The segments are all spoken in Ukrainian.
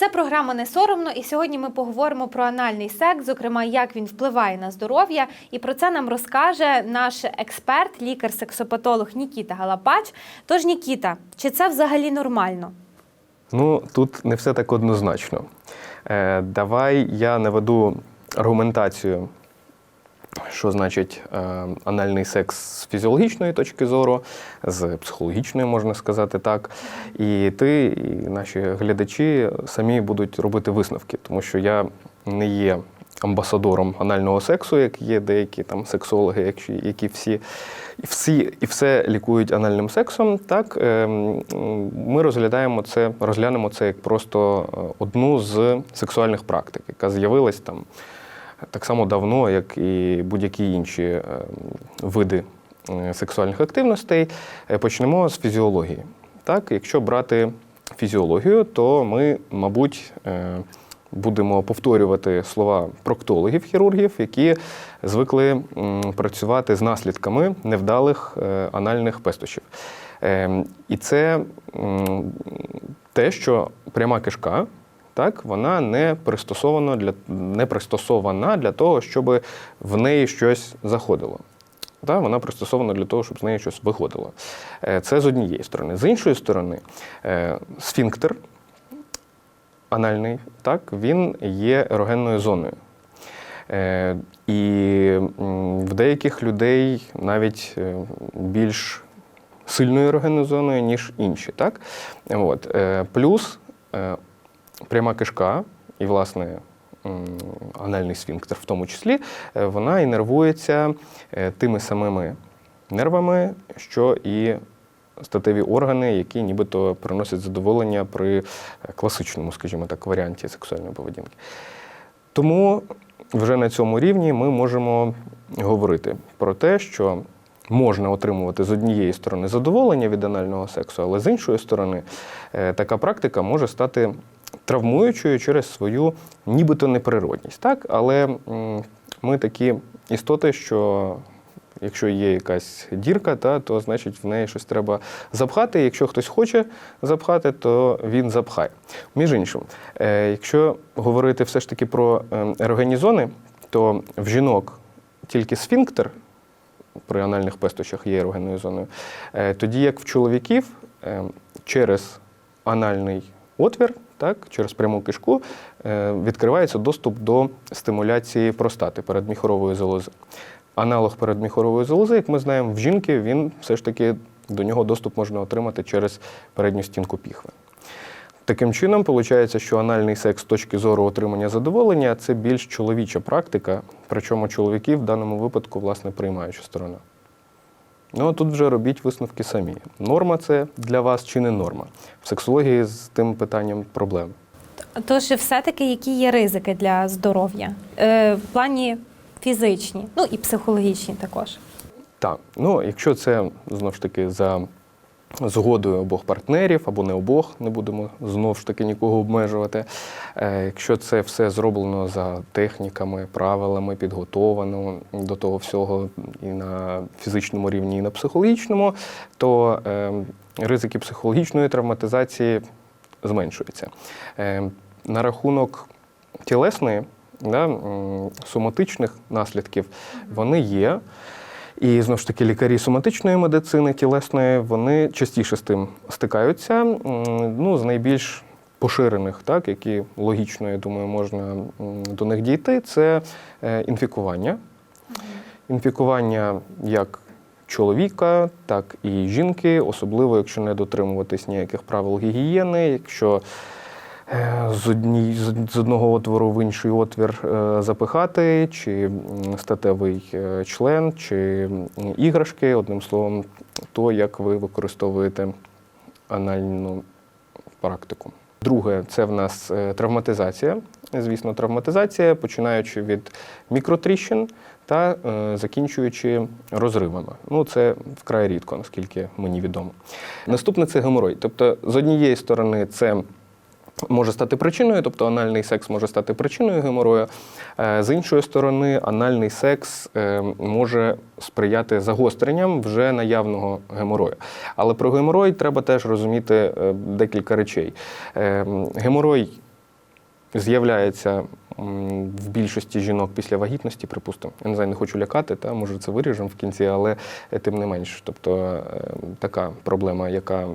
Це програма не соромно, і сьогодні ми поговоримо про анальний секс, зокрема, як він впливає на здоров'я. І про це нам розкаже наш експерт, лікар-сексопатолог Нікіта Галапач. Тож, Нікіта, чи це взагалі нормально? Ну, тут не все так однозначно. Е, давай я наведу аргументацію, що значить е, анальний секс з фізіологічної точки зору, з психологічної, можна сказати так. І ти, і наші глядачі самі будуть робити висновки, тому що я не є амбасадором анального сексу, як є деякі там сексологи, які, всі, всі і все лікують анальним сексом. Так е, ми розглядаємо це, розглянемо це як просто е, одну з сексуальних практик, яка з'явилась там так само давно, як і будь-які інші е, види е, сексуальних активностей. Е, Почнемо з фізіології. Так, якщо брати фізіологію, то ми, мабуть, будемо повторювати слова проктологів, хірургів, які звикли працювати з наслідками невдалих анальних пестощів. Е, І це те, що пряма кишка так, вона не пристосована для, не пристосована для того, щоб в неї щось заходило. Та, вона пристосована для того, щоб з неї щось виходило. Е, Це з однієї сторони. З іншої сторони, е, сфінктер анальний, так, він є ерогенною зоною. Е, І в деяких людей навіть більш сильною ерогенною зоною, ніж інші. Так? От. Плюс пряма кишка і, власне, анальний сфінктер в тому числі, е, вона інервується е, тими самими нервами, що і статеві органи, які нібито приносять задоволення при е, класичному, скажімо так, варіанті сексуальної поведінки. Тому вже на цьому рівні ми можемо говорити про те, що можна отримувати з однієї сторони задоволення від анального сексу, але з іншої сторони така практика може стати травмуючою через свою нібито неприродність. Так? Але ми такі істоти, що якщо є якась дірка, та, то значить в неї щось треба запхати. Якщо хтось хоче запхати, то він запхає. Між іншим, е, якщо говорити все ж таки про ерогенні зони, то в жінок тільки сфінктер при анальних пестощах є ерогенною зоною, е, тоді як в чоловіків е, через анальний отвір, так, через пряму кишку, е, відкривається доступ до стимуляції простати передміхорової залози. Аналог передміхорової залози, як ми знаємо, в жінки він все ж таки до нього доступ можна отримати через передню стінку піхви. Таким чином, виходить, що анальний секс з точки зору отримання задоволення це більш чоловіча практика, причому чоловіки в даному випадку, власне, приймаюча сторона. Ну, тут вже робіть висновки самі. Норма це для вас чи не норма? В сексології з тим питанням проблем. Тож, все-таки які є ризики для здоров'я е, в плані фізичні, ну і психологічні також. Так, ну якщо це знову ж таки за згодою обох партнерів або не обох, не будемо знову ж таки нікого обмежувати. Е, Якщо це все зроблено за техніками, правилами, підготовлено до того всього і на фізичному рівні, і на психологічному, то е, ризики психологічної травматизації зменшуються. Е, На рахунок тілесної, да, соматичних наслідків, вони є. І знову ж таки, лікарі соматичної медицини, тілесної, вони частіше з тим стикаються. Ну, з найбільш поширених, так, які логічно, я думаю, можна до них дійти, це е, інфікування. Інфікування як чоловіка, так і жінки, особливо якщо не дотримуватись ніяких правил гігієни, якщо з, одній, з- одного отвору в інший отвір е, запихати, чи статевий е, член, чи іграшки, одним словом, то як ви використовуєте анальну практику. Друге, це в нас е, травматизація. Звісно, травматизація, починаючи від мікротріщин та е, закінчуючи розривами. Ну, це вкрай рідко, наскільки мені відомо. Наступне це геморой. Тобто, з однієї сторони, це може стати причиною, тобто анальний секс може стати причиною геморою. Е, З іншої сторони, анальний секс е, може сприяти загостренням вже наявного геморою. Але про геморой треба теж розуміти е, декілька речей. Геморой з'являється в більшості жінок після вагітності, припустимо. Я не знаю, не хочу лякати, та може це виріжемо в кінці, але е, тим не менш. Тобто е, така проблема, яка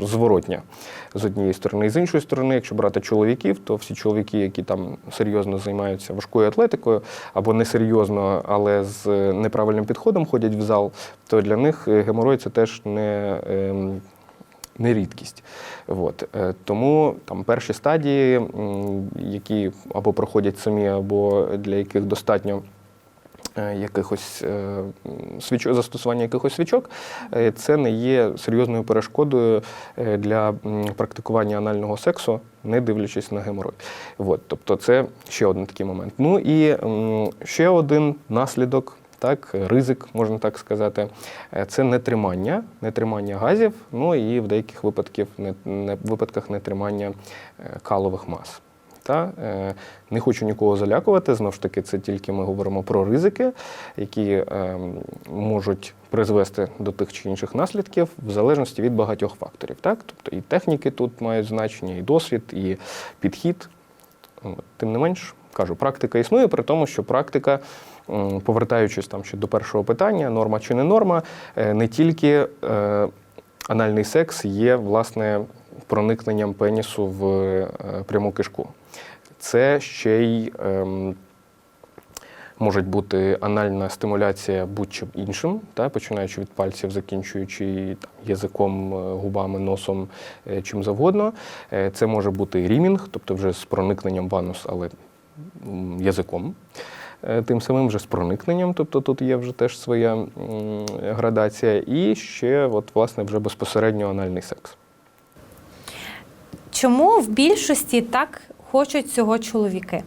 зворотня з однієї сторони. І з іншої сторони, якщо брати чоловіків, то всі чоловіки, які там серйозно займаються важкою атлетикою або несерйозно, але з е, неправильним підходом ходять в зал, то для них геморой це теж не. Не рідкість. От. Е, Тому там перші стадії, які або проходять самі, або для яких достатньо е, якихось е, свічок, застосування якихось свічок, це не є серйозною перешкодою для практикування анального сексу, не дивлячись на геморой. От. Тобто це ще один такий момент. Ну і ще один наслідок. Так, ризик, можна так сказати, Е, це нетримання, нетримання газів, ну і в деяких випадків, не, не, випадках нетримання е, калових мас. Та, е, не хочу нікого залякувати, знову ж таки, це тільки ми говоримо про ризики, які е, можуть призвести до тих чи інших наслідків в залежності від багатьох факторів. Так? Тобто і техніки тут мають значення, і досвід, і підхід. Тим не менш, кажу, практика існує, при тому, що практика, повертаючись там ще до першого питання, норма чи не норма, е, не тільки е, анальний секс є власне проникненням пенісу в е, пряму кишку. Це ще й ем, може бути анальна стимуляція будь-чим іншим, та, починаючи від пальців, закінчуючи там, язиком, губами, носом, чим завгодно. Це може бути рімінг, тобто вже з проникненням в анус, але язиком. Е, Тим самим вже з проникненням, тобто тут є вже теж своя градація, і ще, от, власне, вже безпосередньо анальний секс. Чому в більшості так хочуть цього чоловіки?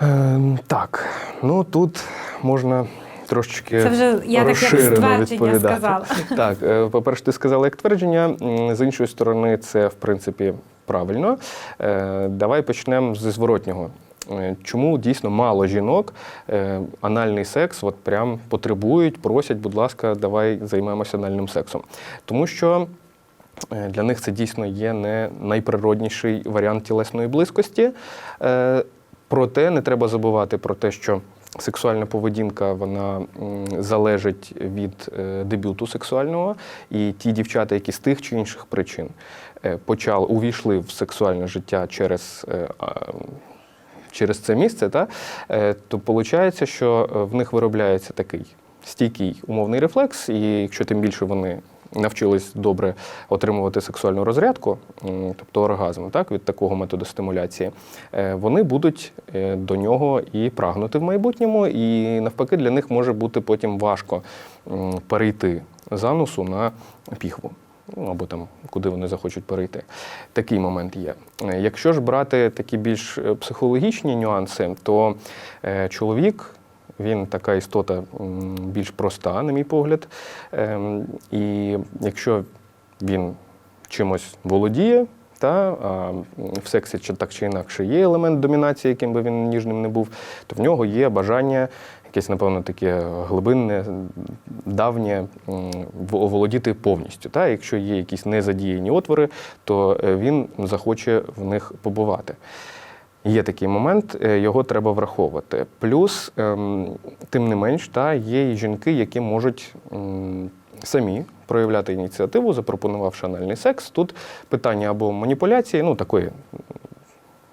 Ем, так, ну тут можна трошечки Це вже я так як розширено ствердження відповідати. сказала. Так, е, по-перше, ти сказала як твердження. З іншої сторони, це в принципі правильно. Е, Давай почнемо зі зворотнього. Е, Чому дійсно мало жінок е, анальний секс от прям потребують, просять, будь ласка, давай займемося анальним сексом. Тому що е, для них це дійсно є не найприродніший варіант тілесної близькості. Проте не треба забувати про те, що сексуальна поведінка вона залежить від дебюту сексуального, і ті дівчата, які з тих чи інших причин почали увійшли в сексуальне життя через. Через це місце, та, е, то виходить, що е, в них виробляється такий стійкий умовний рефлекс, і якщо тим більше вони навчились добре отримувати сексуальну розрядку, тобто оргазм, так, від такого методу стимуляції, е, вони будуть до нього і прагнути в майбутньому, і навпаки для них може бути потім важко перейти з на піхву. Ну, або там, куди вони захочуть перейти. Такий момент є. Е, Якщо ж брати такі більш е, психологічні нюанси, то е, чоловік. Він така істота більш проста, на мій погляд. Ем, І якщо він чимось володіє, та, а в сексі так чи інакше є елемент домінації, яким би він ніжним не був, то в нього є бажання якесь, напевно, таке глибинне, давнє оволодіти повністю. Та? Якщо є якісь незадіяні отвори, то е, він захоче в них побувати. Є такий момент, е, його треба враховувати. Плюс, ем, тим не менш, та, є і жінки, які можуть самі проявляти ініціативу, запропонувавши анальний секс. Тут питання або маніпуляції, ну такої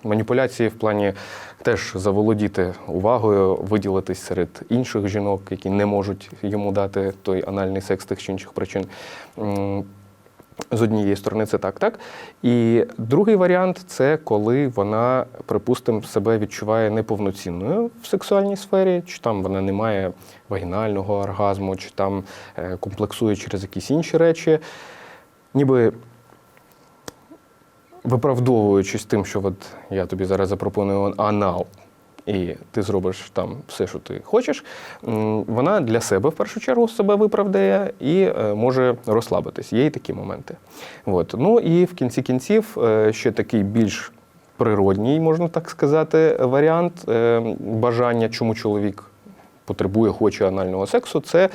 маніпуляції в плані теж заволодіти увагою, виділитись серед інших жінок, які не можуть йому дати той анальний секс тих чи інших причин. З однієї сторони, це так, так. І другий варіант це коли вона, припустимо, себе відчуває неповноцінною в сексуальній сфері, чи там вона не має вагінального оргазму, чи там е, комплексує через якісь інші речі. Ніби виправдовуючись тим, що от я тобі зараз запропоную анал, і ти зробиш там все, що ти хочеш, вона для себе в першу чергу себе виправдає і е, може розслабитись. Є і такі моменти. От. Ну і в кінці кінців е, ще такий більш природній, можна так сказати, варіант е, бажання, чому чоловік потребує, хоче анального сексу, це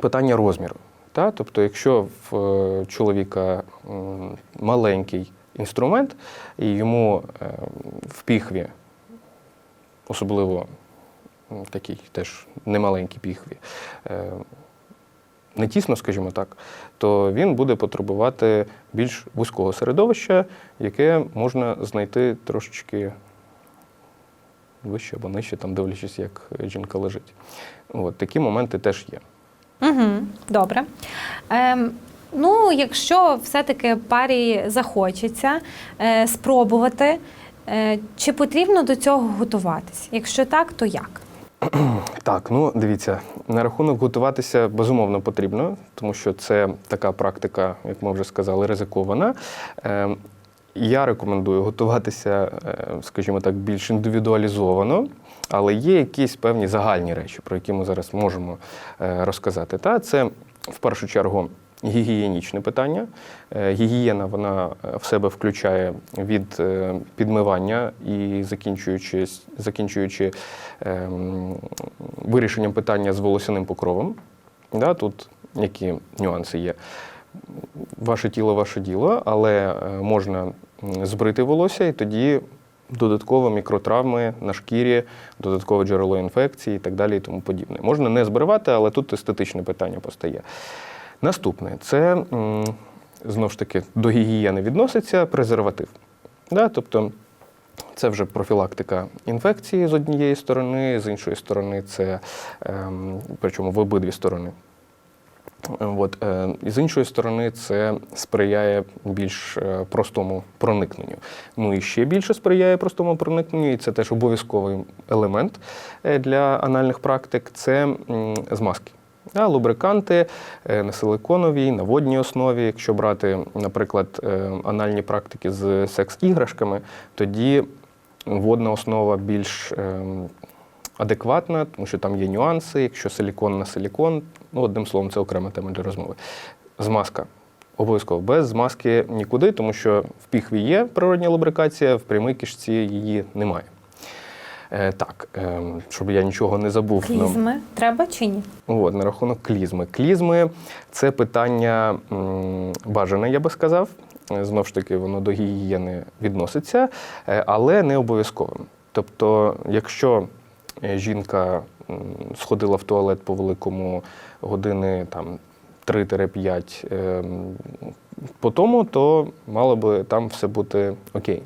питання розміру. Та? Тобто, якщо в е, чоловіка маленький інструмент, і йому е, в піхві, особливо м, такий теж немаленький піхві, е, не тісно, скажімо так, то він буде потребувати більш вузького середовища, яке можна знайти трошечки вище або нижче, там дивлячись, як жінка лежить. От, такі моменти теж є. Угу, добре. Ем, ну, якщо все-таки парі захочеться е, спробувати, е, чи потрібно до цього готуватись? Якщо так, то як? Так, ну дивіться, на рахунок готуватися безумовно потрібно, тому що це така практика, як ми вже сказали, ризикована. Е, Я рекомендую готуватися, е, скажімо так, більш індивідуалізовано, але є якісь певні загальні речі, про які ми зараз можемо е, розказати. Та це в першу чергу гігієнічне питання. Е, Гігієна вона е, в себе включає від підмивання і закінчуючи, закінчуючи ем, вирішенням питання з волосяним покровом. Да, тут які нюанси є. Ваше тіло, ваше діло, але можна збрити волосся і тоді додатково мікротравми на шкірі, додаткове джерело інфекції і так далі і тому подібне. Можна не збривати, але тут естетичне питання постає. Наступне це знову ж таки до гігієни відноситься презерватив. Да, тобто це вже профілактика інфекції з однієї сторони, з іншої сторони, це ем, причому в обидві сторони. От, е, і з іншої сторони, це сприяє більш е, простому проникненню. Ну і ще більше сприяє простому проникненню, і це теж обов'язковий елемент е, для анальних практик це змазки. Да, лубриканти е, на силиконовій, на водній основі. Якщо брати, наприклад, е, анальні практики з секс-іграшками, тоді водна основа більш ем, адекватна, тому що там є нюанси. Якщо силікон на силікон, ну одним словом, це окрема тема для розмови. Змазка. Обов'язково без змазки нікуди, тому що в піхві є природня лубрикація, в прямій кишці її немає. Е, так, е, щоб я нічого не забув. ну, Клізми треба чи ні? От, на рахунок клізми. Клізми це питання м, бажане, я би сказав. Е, Знову ж таки, воно до гігієни відноситься, е, але не обов'язковим. Тобто, якщо е, жінка сходила в туалет по великому години там 3-5 ем, по тому, то мало би там все бути окей.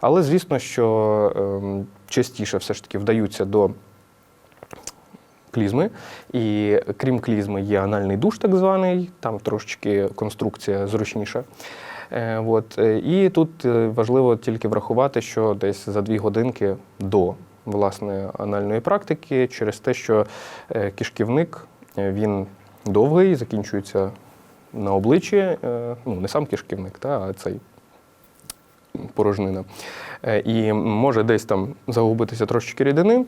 Але звісно, що ем, частіше все ж таки вдаються до клізми. І крім клізми, є анальний душ, так званий, там трошечки конструкція зручніша. Е, От. е, І тут е, важливо тільки врахувати, що десь за дві годинки до власне анальної практики, через те, що е, кишківник е, він довгий, закінчується на обличчі, е, ну не сам кишківник, та, а цей порожнина. І може десь там загубитися трошечки рідини,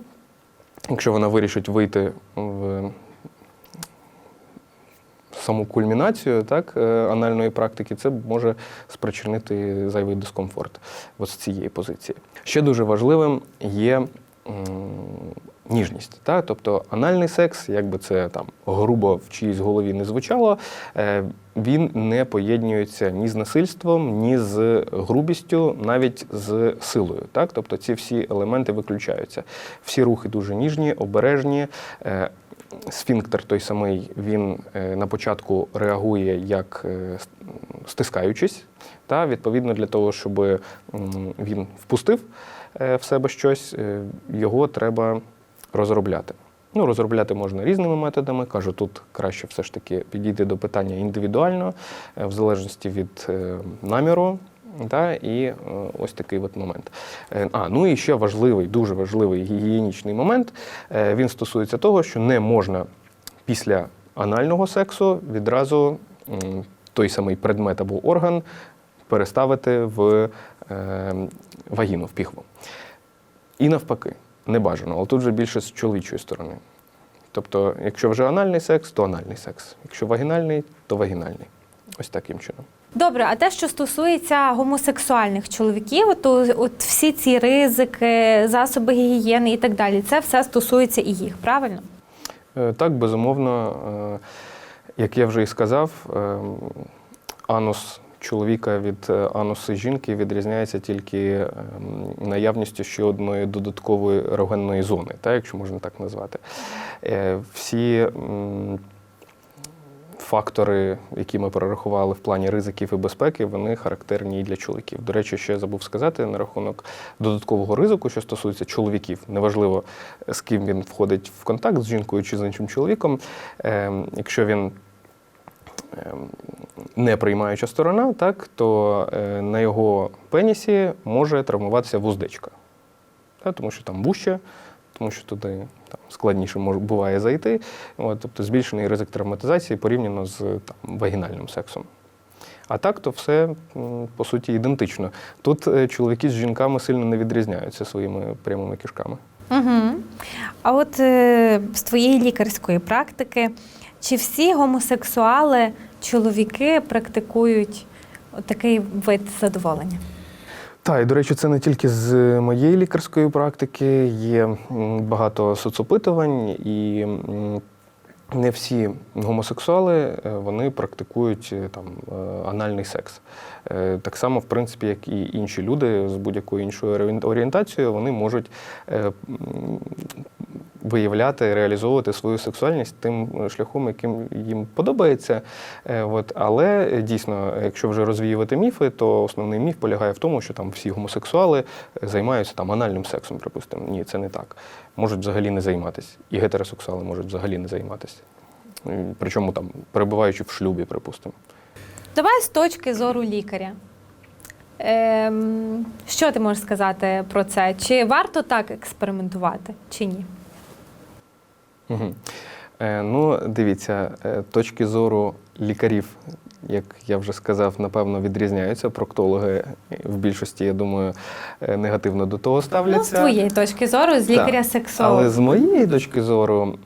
якщо вона вирішить вийти в саму кульмінацію так, анальної практики, це може спричинити зайвий дискомфорт от з цієї позиції. Ще дуже важливим є ніжність. Так? Тобто анальний секс, як би це там грубо в чиїсь голові не звучало, е, він не поєднується ні з насильством, ні з грубістю, навіть з силою. Так? Тобто ці всі елементи виключаються. Всі рухи дуже ніжні, обережні. Е, Сфінктер той самий, він е, на початку реагує як стискаючись. Та, відповідно, для того, щоб він впустив е, в себе щось, е, його треба розробляти. Ну, розробляти можна різними методами. Кажу, тут краще все ж таки підійти до питання індивідуально, е, в залежності від наміру. Та, і ось такий от момент. А, ну і ще важливий, дуже важливий гігієнічний момент. Він стосується того, що не можна після анального сексу відразу той самий предмет або орган переставити в е, вагіну, в піхву. І навпаки, не бажано, але тут вже більше з чоловічої сторони. Тобто, якщо вже анальний секс, то анальний секс. Якщо вагінальний, то вагінальний. Ось таким чином. Добре, а те, що стосується гомосексуальних чоловіків, то от всі ці ризики, засоби гігієни і так далі, це все стосується і їх, правильно? Е, Так, безумовно, е, як я вже і сказав, е, анус чоловіка від е, ануси жінки відрізняється тільки ем, наявністю ще одної додаткової ерогенної зони, так, якщо можна так назвати. Е, Всі фактори, які ми перерахували в плані ризиків і безпеки, вони характерні і для чоловіків. До речі, ще забув сказати на рахунок додаткового ризику, що стосується чоловіків. Неважливо, з ким він входить в контакт з жінкою чи з іншим чоловіком. Ем, Якщо він ем, не приймаюча сторона, так, то е, на його пенісі може травмуватися вуздечка. Та, тому що там вуще, тому що туди там, складніше може, буває зайти. От, тобто збільшений ризик травматизації порівняно з там, вагінальним сексом. А так, то все по суті ідентично. Тут е, чоловіки з жінками сильно не відрізняються своїми прямими кишками. Угу. А от е, з твоєї лікарської практики, чи всі гомосексуали, чоловіки практикують такий вид задоволення? Так, і до речі, це не тільки з моєї лікарської практики, є багато соцопитувань, і не всі гомосексуали е, вони практикують е, там е, анальний секс. Так само, в принципі, як і інші люди з будь-якою іншою орієнтацією, вони можуть виявляти, реалізовувати свою сексуальність тим шляхом, яким їм подобається. Е, От, але е, дійсно, якщо вже розвіювати міфи, то основний міф полягає в тому, що там всі гомосексуали е, займаються там анальним сексом, припустимо. Ні, це не так. Можуть взагалі не займатися. І гетеросексуали можуть взагалі не займатися. Е, Причому там перебуваючи в шлюбі, припустимо. Давай з точки зору лікаря. Ем, що ти можеш сказати про це? Чи варто так експериментувати, чи ні? Угу. Е, ну, дивіться, е, точки зору лікарів, як я вже сказав, напевно, відрізняються. Проктологи в більшості, я думаю, е, негативно до того ставляться. Ну, з твоєї точки зору, з лікаря сексолога. Але з моєї точки зору,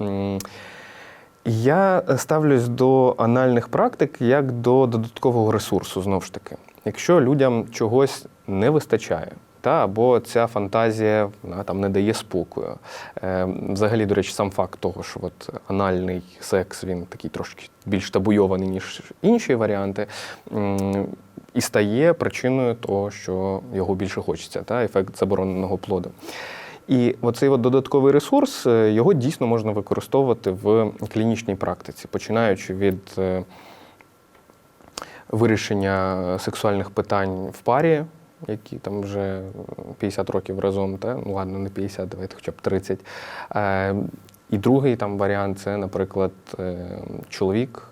я ставлюсь до анальних практик як до додаткового ресурсу, знову ж таки. Якщо людям чогось не вистачає, та, або ця фантазія вона там не дає спокою. Е, взагалі, до речі, сам факт того, що от анальний секс він такий трошки більш табуйований, ніж інші варіанти, і стає причиною того, що його більше хочеться, та, ефект забороненого плоду. І оцей от додатковий ресурс е, його дійсно можна використовувати в клінічній практиці, починаючи від е, вирішення сексуальних питань в парі, які там вже 50 років разом, та? ну ладно, не 50, давайте хоча б 30. Е, І другий там варіант це, наприклад, е, чоловік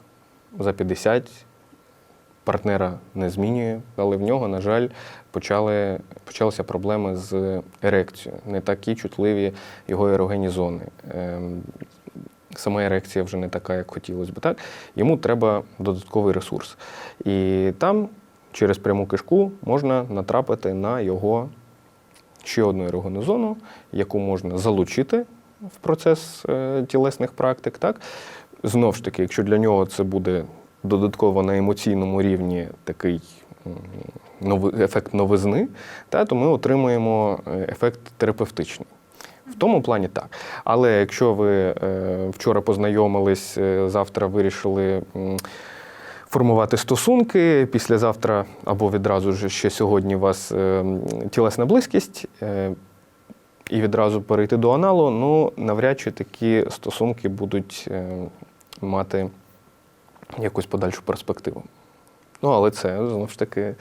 за 50 партнера не змінює, але в нього, на жаль, почали, почалися проблеми з ерекцією. Не такі чутливі його ерогенні зони. Ем, Сама ерекція вже не така, як хотілося б. Так? Йому треба додатковий ресурс. І там через пряму кишку можна натрапити на його ще одну ерогенну зону, яку можна залучити в процес е, тілесних практик. Так? Знов ж таки, якщо для нього це буде додатково на емоційному рівні такий нови, ефект новизни, та, то ми отримуємо е, ефект терапевтичний. В тому плані так. Але якщо ви е, вчора познайомились, завтра вирішили формувати стосунки, післязавтра або відразу ж ще сьогодні у вас е, тілесна близькість, е, і відразу перейти до аналу, ну навряд чи такі стосунки будуть е, мати якусь подальшу перспективу. Ну, але це знову ж таки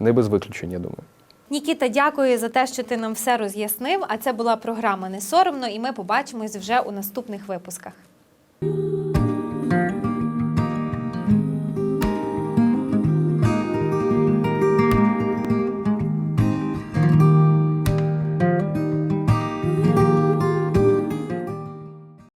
не без виключень, я думаю. Нікіта, дякую за те, що ти нам все роз'яснив. А це була програма Не соромно, і ми побачимось вже у наступних випусках.